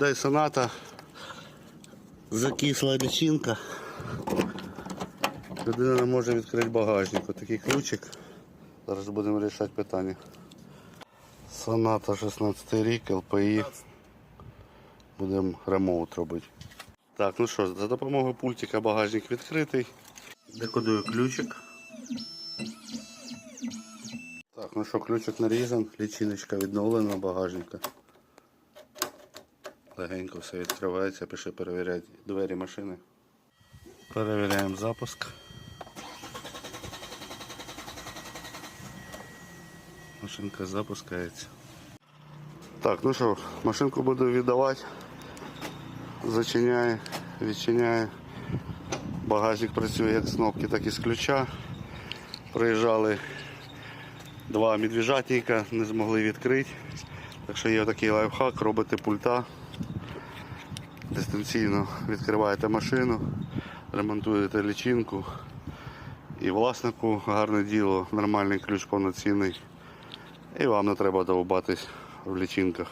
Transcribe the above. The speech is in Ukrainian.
Дай соната. Закисла личинка. Людина не може відкрити багажник. Отакий ключик. Зараз будемо вирішати питання. Соната 16 рік, ЛПІ. Будемо ремоут робити. Так, ну що, за допомогою пультика багажник відкритий. Декодую ключик. Так, ну що, ключик нарізан, лічиночка відновлена багажника. Легенько все відкривається, пішли перевіряти двері машини. Перевіряємо запуск. Машинка запускається. Так, ну що, машинку буду віддавати. Зачиняє, відчиняє. Багажник працює як з кнопки, так і з ключа. Приїжджали два медвіжатника, не змогли відкрити. Так що є такий лайфхак, робите пульта. Дистанційно відкриваєте машину, ремонтуєте лічинку. І власнику гарне діло, нормальний ключ повноцінний. І вам не треба довбатись в лічинках.